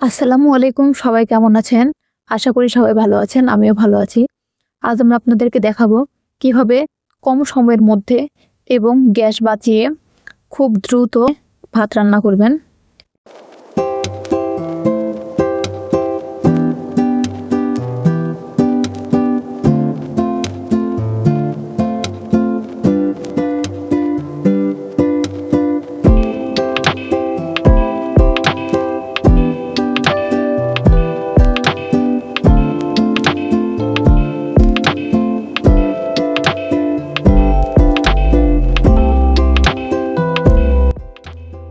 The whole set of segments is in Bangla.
আসসালামু আলাইকুম, সবাই কেমন আছেন? আশা করি সবাই ভালো আছেন, আমিও ভালো আছি। আজ আমরা আপনাদেরকে দেখাবো কীভাবে কম সময়ের মধ্যে এবং গ্যাস বাঁচিয়ে খুব দ্রুত ভাত রান্না করবেন।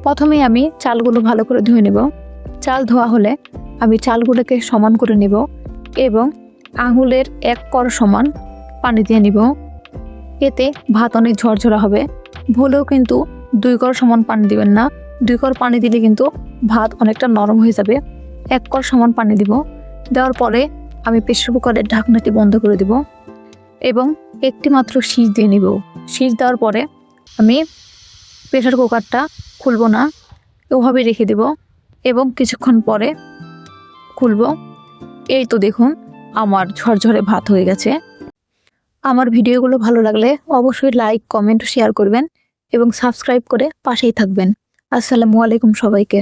প্রথমে আমি চালগুলো ভালো করে ধুয়ে নেব। চাল ধোয়া হলে আমি চালগুলোকে সমান করে নেব এবং আঙুলের এক কর সমান পানি দিয়ে নিব। এতে ভাত অনেক ঝরঝরা হবে। ভুলেও কিন্তু দুই কর সমান পানি দিবেন না। দুই কর পানি দিলে কিন্তু ভাত অনেকটা নরম হয়ে যাবে। এক কর সমান পানি দিব। দেওয়ার পরে আমি প্রেশার কুকারের ঢাকনাটি বন্ধ করে দিব এবং একটি মাত্র শীষ দিয়ে নিব। শীষ দেওয়ার পরে আমি প্রেশার কুকারটা খুলবো না। ওভাবে রেখে দেব। এবং কিছুক্ষণ পরে খুলবো। এই তো দেখুন, আমার ঝরঝরে ভাত হয়ে গেছে। আমার ভিডিওগুলো ভালো লাগলে অবশ্যই লাইক কমেন্ট শেয়ার করবেন এবং সাবস্ক্রাইব করে পাশেই থাকবেন। আসসালামু আলাইকুম সবাইকে।